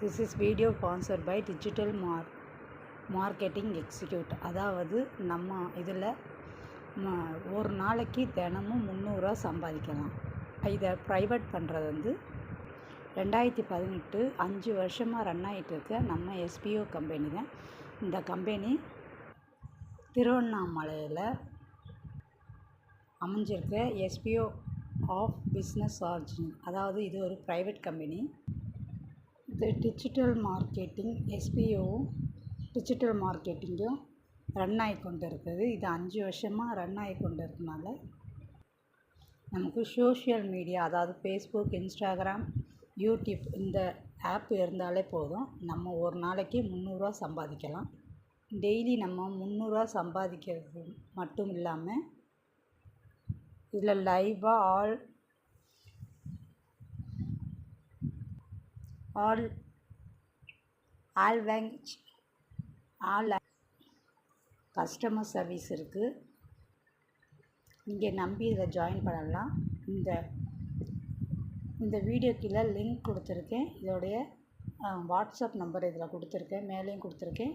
This is video sponsor by digital மார் marketing execute அதாவது நம்ம இதில் ஒரு நாளைக்கு தினமும் முந்நூறுரூவா சம்பாதிக்கலாம். இதை ப்ரைவேட் பண்ணுறது வந்து ரெண்டாயிரத்தி பதினெட்டு அஞ்சு வருஷமாக ரன் ஆகிட்டு இருக்க நம்ம எஸ்பிஓ கம்பெனி தான். இந்த கம்பெனி திருவண்ணாமலையில் அமைஞ்சிருக்க எஸ்பிஓ ஆஃப் பிஸ்னஸ் ஆர்ஜின் அதாவது இது ஒரு ப்ரைவேட் கம்பெனி இது டிஜிட்டல் மார்க்கெட்டிங் எஸ்பிஓவும் டிஜிட்டல் மார்க்கெட்டிங்கும் ரன் ஆகி கொண்டு இருக்குது இது அஞ்சு வருஷமாக ரன் ஆகி கொண்டு இருக்கனால நமக்கு சோஷியல் மீடியா அதாவது ஃபேஸ்புக் இன்ஸ்டாகிராம் யூடியூப் இந்த ஆப் இருந்தாலே போதும். நம்ம ஒரு நாளைக்கு முந்நூறுரூவா சம்பாதிக்கலாம். டெய்லி நம்ம முந்நூறுரூவா சம்பாதிக்கிறது மட்டும் இல்லாமல் இதில் லைவாக all all all all customer service இருக்குது நீங்கள் நம்பி இதில் ஜாயின் பண்ணலாம். இந்த இந்த வீடியோ கீழே லிங்க் கொடுத்துருக்கேன். இதோடைய வாட்ஸ்அப் நம்பர் இதில் கொடுத்துருக்கேன். மேலேயும் கொடுத்துருக்கேன்.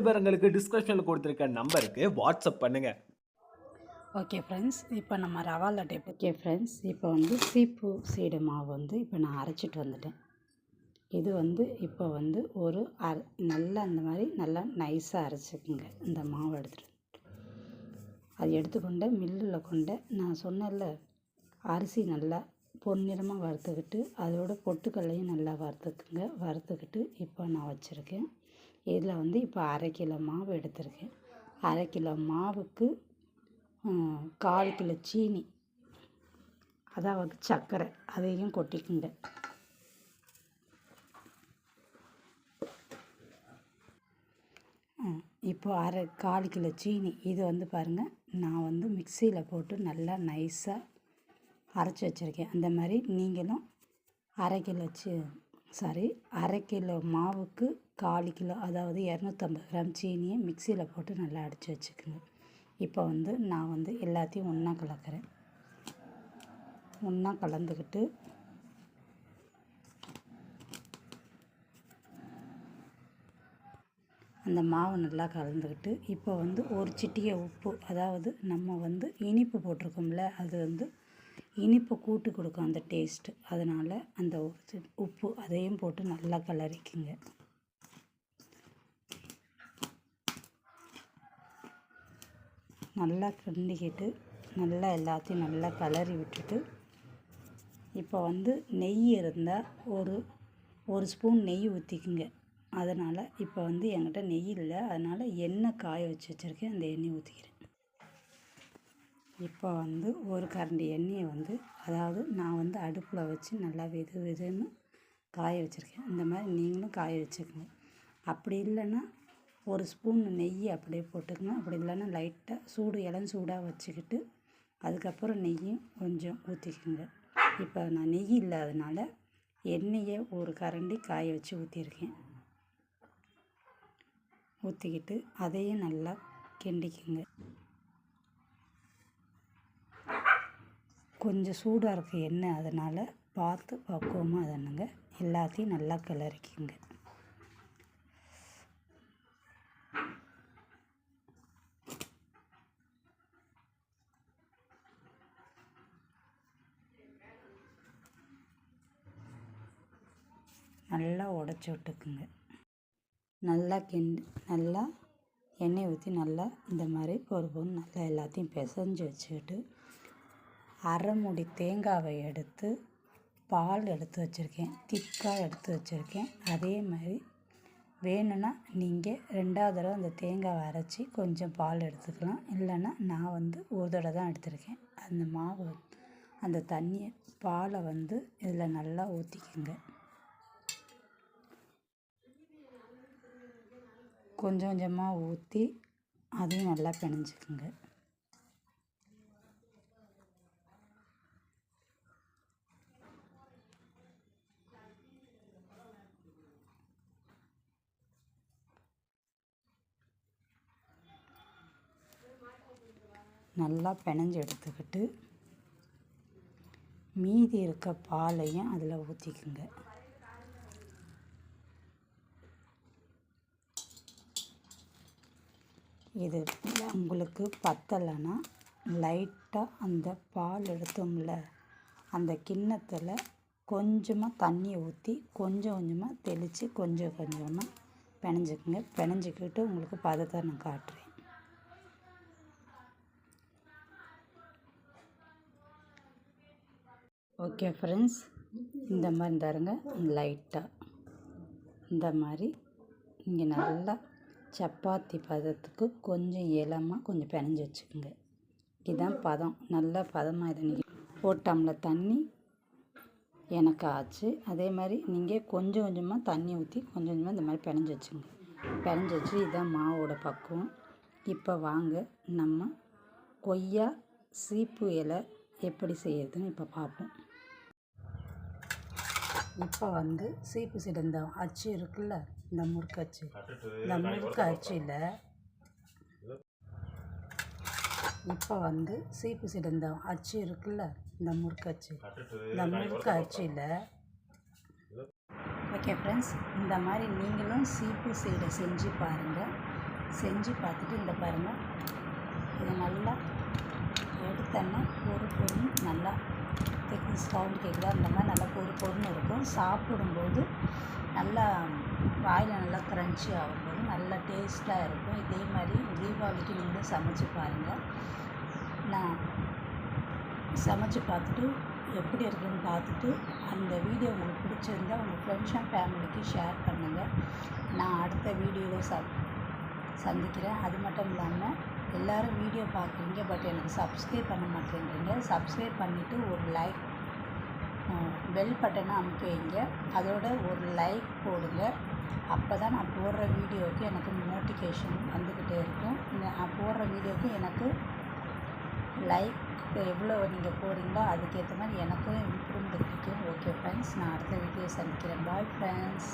விவரங்களுக்கு டிஸ்கிரிப்ஷனில் கொடுத்துருக்க நம்பருக்கு வாட்ஸ்அப் பண்ணுங்க. ஓகே ஃப்ரெண்ட்ஸ் இப்போ நம்ம ரவா லட்டை ஓகே ஃப்ரெண்ட்ஸ் இப்போ வந்து சீப்பு சீடு மாவு வந்து இப்போ நான் அரைச்சிட்டு வந்துட்டேன். இது வந்து இப்போ வந்து ஒரு அர நல்லா அந்த மாதிரி நல்லா நைஸாக அரைச்சிக்குங்க. இந்த மாவு எடுத்துகிட்டு அது எடுத்துக்கொண்ட மில்லில் கொண்ட நான் சொன்னேன்ல அரிசி நல்லா பொன்னிறமாக வறுத்துக்கிட்டு அதோட பொட்டுக்கல்லையும் நல்லா வறுத்துக்குங்க. வறுத்துக்கிட்டு இப்போ நான் வச்சுருக்கேன். இதில் வந்து இப்போ அரை கிலோ மாவு எடுத்திருக்கேன். அரை கிலோ மாவுக்கு கால் கிலோ சீனி அதாவது சர்க்கரை அதையும் கொட்டிக்குங்க. இப்போ அரை கால் கிலோ சீனி இது வந்து பாருங்கள் நான் வந்து மிக்சியில் போட்டு நல்லா நைஸாக அரைச்சி வச்சுருக்கேன். அந்த மாதிரி நீங்களும் அரை கிலோ சி சாரி அரை கிலோ மாவுக்கு கால் கிலோ அதாவது இரநூத்தம்பது கிராம் சீனியை மிக்சியில் போட்டு நல்லா அடித்து வச்சுக்கோங்க. இப்போ வந்து நான் வந்து எல்லாத்தையும் ஒன்றா கலக்கிறேன். ஒன்றா கலந்துக்கிட்டு அந்த மாவு நல்லா கலந்துக்கிட்டு இப்போ வந்து ஒரு சிட்டிகை உப்பு அதாவது நம்ம வந்து இனிப்பு போட்டிருக்கோம்ல அது வந்து இனிப்பு கூட்டு கொடுக்கும் அந்த டேஸ்ட்டு அதனால் அந்த உப்பு அதையும் போட்டு நல்லா கலரிக்குங்க. நல்லா கிண்டிக்கிட்டு நல்லா எல்லாத்தையும் நல்லா கலரி விட்டுட்டு இப்போ வந்து நெய் இருந்தால் ஒரு ஒரு ஸ்பூன் நெய் ஊற்றிக்குங்க அதனால் இப்போ வந்து என்கிட்ட நெய் இல்லை. அதனால் எண்ணெய் காய வச்சு வச்சுருக்கேன். அந்த எண்ணெய் ஊற்றிக்கிறேன் இப்போ வந்து ஒரு கரண்டி எண்ணெயை வந்து அதாவது நான் வந்து அடுப்பில் வச்சு நல்லா வெது வெதுன்னு காய வச்சுருக்கேன். இந்த மாதிரி நீங்களும் காய வச்சுக்கோங்க. அப்படி இல்லைன்னா ஒரு ஸ்பூன் நெய் அப்படியே போட்டுக்கணும். அப்படி இல்லைன்னா லைட்டாக சூடு இளம் சூடாக வச்சுக்கிட்டு அதுக்கப்புறம் நெய்யும் கொஞ்சம் ஊற்றிக்கோங்க இப்போ நான் நெய் இல்லாதனால எண்ணெயை ஒரு கரண்டி காய வச்சு ஊற்றிருக்கேன் ஊற்றிக்கிட்டு அதையும் நல்லா கிண்டிக்குங்க. கொஞ்சம் சூடாக இருக்குது எண்ணெய் அதனால் பார்த்து பக்குவமாக அதனுங்க. எல்லாத்தையும் நல்லா கிளறிக்குங்க. நல்லா உடச்சி விட்டுக்குங்க. நல்லா கிண்டி நல்லா எண்ணெய் ஊற்றி நல்லா இந்த மாதிரி பொறு பொண்ணு நல்லா எல்லாத்தையும் பிசைஞ்சு வச்சுக்கிட்டு அரை மூடி தேங்காவை எடுத்து பால் எடுத்து வச்சுருக்கேன். திக்காக எடுத்து வச்சுருக்கேன். அதே மாதிரி வேணும்னா நீங்கள் ரெண்டாவது தடவை அந்த தேங்காவை அரைச்சி கொஞ்சம் பால் எடுத்துக்கலாம். இல்லைன்னா நான் வந்து ஒரு தடவை தான் எடுத்திருக்கேன். அந்த மாவு அந்த தண்ணியை பாலை வந்து இதில் நல்லா ஊற்றிக்கங்க கொஞ்சம் கொஞ்சமாக ஊற்றி அதையும் நல்லா பிணைஞ்சிக்குங்க. நல்லா பிணைஞ்சு எடுத்துக்கிட்டு மீதி இருக்க பாலையும் அதில் ஊற்றிக்குங்க இது உங்களுக்கு பத்தலைன்னா லைட்டாக அந்த பால் எடுத்தோம்ல அந்த கிண்ணத்தில் கொஞ்சமாக தண்ணி ஊற்றி கொஞ்சம் கொஞ்சமாக தெளித்து கொஞ்சம் கொஞ்சமாக பிணைஞ்சிக்கோங்க பிணைஞ்சிக்கிட்டு உங்களுக்கு பதத்தை நான் காட்டுறேன். ஓகே ஃப்ரெண்ட்ஸ் இந்த மாதிரி தருங்க லைட்டாக இந்த மாதிரி இங்கே நல்லா சப்பாத்தி பதத்துக்கு கொஞ்சம் இளமாக கொஞ்சம் பிணைஞ்சி வச்சுக்கோங்க. இதுதான் பதம். நல்ல பதமாக இதை நீங்கள் போட்டோம்ல தண்ணி? எனக்கு ஆச்சு. அதே மாதிரி நீங்கள் கொஞ்சம் கொஞ்சமாக தண்ணி ஊற்றி கொஞ்சம் கொஞ்சமாக இந்த மாதிரி பிணைஞ்சி வச்சுங்க பிணைஞ்சி வச்சு இதுதான் மாவோட பக்குவம். இப்போ வாங்க நம்ம கொய்யா சீப்பு இலை எப்படி செய்யறதுன்னு இப்போ பார்ப்போம் இப்போ வந்து சீப்பு சிடந்த இந்த அச்சு இருக்குல்ல இந்த முறுக்கு அச்சு இந்த முறுக்கு அச்சில் இப்போ வந்து சீப்பு சீடு இந்த அச்சு இருக்குல்ல இந்த முறுக்கு அச்சு இந்த முறுக்கு அச்சில் ஓகே ஃப்ரெண்ட்ஸ் இந்த மாதிரி நீங்களும் சீப்பு சீடை செஞ்சு பாருங்கள் செஞ்சு பார்த்துட்டு இந்த பாருங்கள் இதை நல்லா எடுத்தோன்னா பொறு பொருன்னு நல்லா திக்னஸ் சவுண்ட் கேட்குதோ அந்த மாதிரி நல்லா பொறு பொருன்னு இருக்கும். சாப்பிடும்போது நல்லா வாயில் நல்லா க்ரன்ச்சி ஆகும்போது நல்லா டேஸ்ட்டாக இருக்கும். இதே மாதிரி தீபாவளிக்கு நீங்களும் சமைச்சு பாருங்கள் நான் சமைச்சு பார்த்துட்டு எப்படி இருக்குன்னு பார்த்துட்டு அந்த வீடியோ உங்களுக்கு பிடிச்சிருந்தா உங்கள் ஃப்ரெண்ட்ஸ் அண்ட் ஃபேமிலிக்கு ஷேர் பண்ணுங்கள் நான் அடுத்த வீடியோவில் ச சந்திக்கிறேன். அது மட்டும் இல்லாமல் எல்லோரும் வீடியோ பார்க்குறீங்க பட் எனக்கு சப்ஸ்கிரைப் பண்ண மாட்டேங்கிறீங்க. சப்ஸ்கிரைப் பண்ணிவிட்டு ஒரு லைக் பெல் பட்டனை அமுக்கி வைங்க அதோட ஒரு லைக் போடுங்க. அப்போ தான் நான் போடுற வீடியோவுக்கு எனக்கு நோட்டிஃபிகேஷன் வந்துக்கிட்டே இருக்கும். நான் போடுற வீடியோவுக்கு எனக்கு லைக் எவ்வளோ நீங்கள் போடுறீங்களோ அதுக்கேற்ற மாதிரி எனக்கும் இம்ப்ரூவ்மெண்ட் கிடைக்கும் ஓகே ஃப்ரெண்ட்ஸ் நான் அடுத்த வீடியோ சந்திக்கிறேன். Bye friends